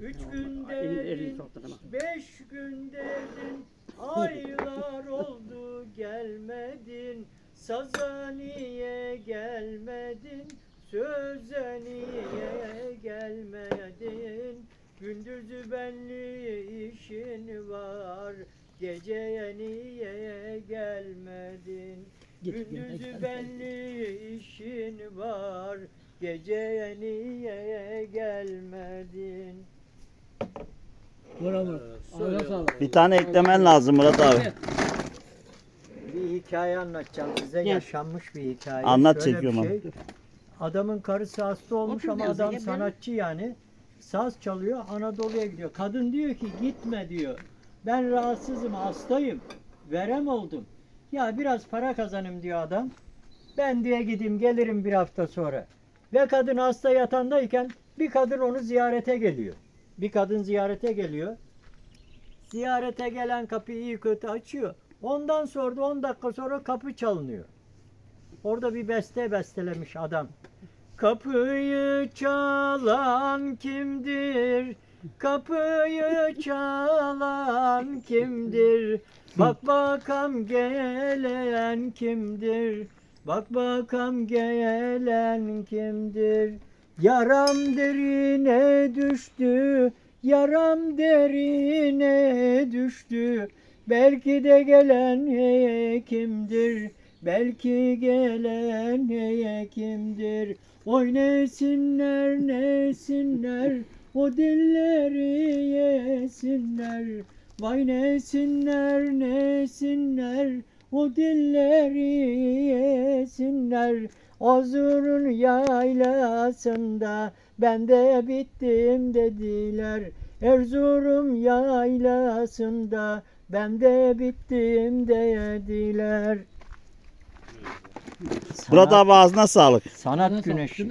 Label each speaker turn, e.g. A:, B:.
A: Üç
B: soktu bana.
A: beş günde bin, aylar oldu gelmedin. Saza niye gelmedin, söze niye gelmedin? Gündüzü benli işin var, geceye niye gelmedin? Gündüzü benli işin var, geceye niye gelmedin?
B: Sağlık.
C: Bir tane eklemen lazım Murat abi.
A: Bir hikaye anlatacağım size.
B: Gel.
A: Yaşanmış bir hikaye.
C: Anlat,
A: Şöyle bir
C: çekiyorum
A: şey. Adamın karısı hasta olmuş
B: Otur
A: ama
B: biraz,
A: adam
B: gel,
A: sanatçı yani. Saz çalıyor Anadolu'ya gidiyor. Kadın diyor ki gitme diyor. Ben rahatsızım hastayım. Verem oldum. Ya biraz para kazanayım diyor adam. Ben diye gideyim gelirim bir hafta sonra. Ve kadın hasta yatandayken bir kadın onu ziyarete geliyor. Bir kadın ziyarete geliyor. Ziyarete gelen kapıyı iyi kötü açıyor. Ondan sonra da 10 dakika sonra kapı çalınıyor. Orada bir beste bestelemiş adam. Kapıyı çalan kimdir? Kapıyı çalan kimdir? Bak bakam gelen kimdir? Bak bakam gelen kimdir? Yaram derine düştü, yaram derine düştü. Belki de gelen kimdir? Belki gelen kimdir? Oy nesinler nesinler o dilleri yesinler. Vay nesinler nesinler o dilleri yesinler. Azur'un yaylasında ben de bittim dediler. Erzurum yaylasında ben de bittim dediler.
C: Murat abi ağzına sağlık.
A: Sanat güneşi.